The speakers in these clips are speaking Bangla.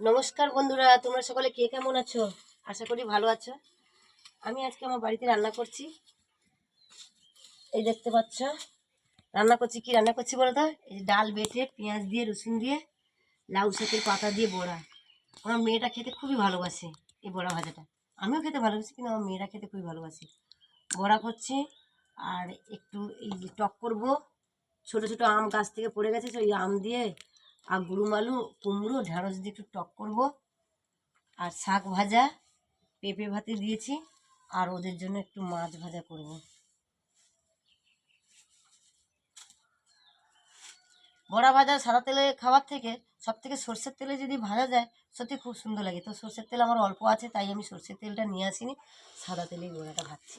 নমস্কার বন্ধুরা, তোমরা সকলে কে কেমন আছো? আশা করি ভালো আছো। আমি আজকে আমার বাড়িতে রান্না করছি। এই দেখতে পাচ্ছ, রান্না করছি কি? রান্না করছি বলো তো? এই ডাল বেটে, পেঁয়াজ দিয়ে, রসুন দিয়ে, লাউ শাকের পাতা দিয়ে বড়া। আমার মেয়েটা খেতে খুবই ভালোবাসে এই বড়া ভাজাটা। আমিও খেতে ভালোবাসি, কিন্তু আমার মেয়েরা খেতে খুবই ভালোবাসে। বড়া করছি, আর একটু এই টক করব। ছোটো ছোটো আম গাছ থেকে পড়ে গেছে, সেই আম দিয়ে আর গুরুম আলু কুমড়ো ঢ্যাঁড়স দিয়ে একটু টক করব। আর শাক ভাজা, পেঁপে ভাতে দিয়েছি। আর ওদের জন্য একটু মাছ ভাজা করব। বড়া ভাজা সাদা তেলে খাওয়ার থেকে সব থেকে সর্ষের তেলে যদি ভাজা যায়, সত্যি খুব সুন্দর লাগে। তো সর্ষের তেল আমার অল্প আছে, তাই আমি সর্ষের তেলটা নিয়ে আসিনি, সাদা তেলেই বড়াটা ভাজছি।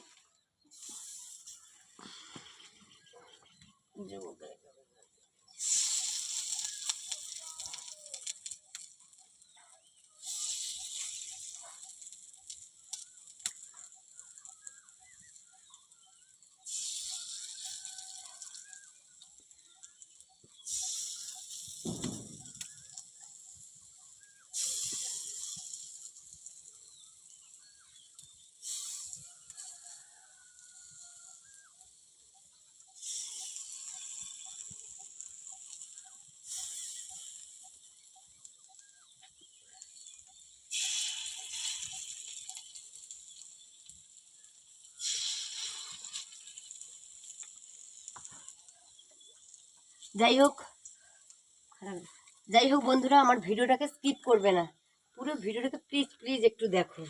যাই হোক যাই হোক বন্ধুরা, আমার ভিডিওটাকে স্কিপ করবে না। পুরো ভিডিওটাকে প্লিজ প্লিজ একটু দেখো।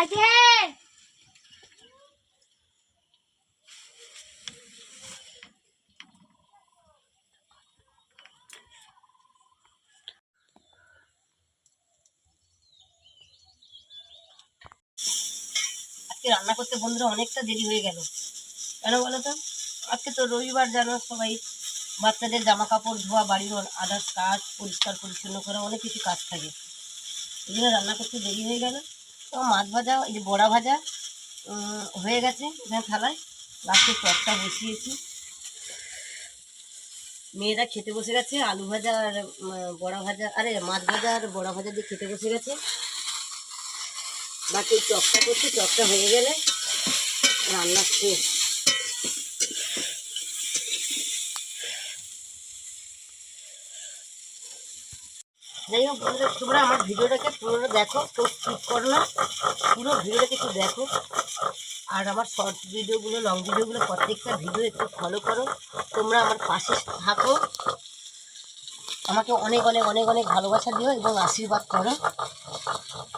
আগে আজকে রান্না করতে বন্ধুরা অনেকটা দেরি হয়ে গেল। কেন বলো তো? আজকে তো রবিবার, জানো সবাই। বাচ্চাদের জামা কাপড় ধোয়া, বাড়ির আদার্স কাজ পরিষ্কার, পরিচ্ছন্ন করা, অনেক কিছু কাজ থাকে। এই জন্য রান্না করতে দেরি হয়ে গেল। তো মাছ ভাজা, এই যে বড়া ভাজা হয়ে গেছে এখানে থালায়। লাস্টে টকটা বসিয়েছি। মেয়েরা খেতে বসে গেছে, আলু ভাজা আর বড়া ভাজা, আরে মাছ ভাজা আর বড়া ভাজা দিয়ে খেতে বসে গেছে। বাকি চপটা করছি, চপটা হয়ে গেলে রান্না শেষ। যাই হোক বন্ধুরা, তোমরা আমার ভিডিওটাকে পুরো দেখো কেউ স্কিপ করো না। পুরো ভিডিওটাকে একটু দেখো। আর আমার শর্ট ভিডিওগুলো লং ভিডিওগুলো প্রত্যেকটা ভিডিও একটু ফলো করো। তোমরা আমার পাশে থাকো। আমাকে অনেক অনেক অনেক অনেক ভালোবাসা দিও এবং আশীর্বাদ করো।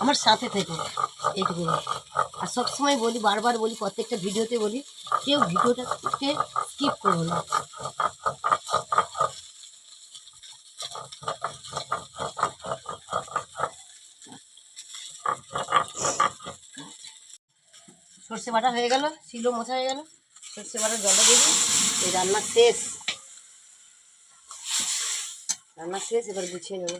আমার সাথে থেকো। এইটুকু। আর সবসময় বলি, বারবার বলি, প্রত্যেকটা ভিডিওতে বলি, কেউ ভিডিওটাকে স্কিপ করো না। সর্ষে বাটা হয়ে গেল শিলো মোছা হয়ে গেল। সর্ষে বাটা জল দিয়ে এই রান্না শেষ। রান্না শেষ, এবার গুছিয়ে নেব।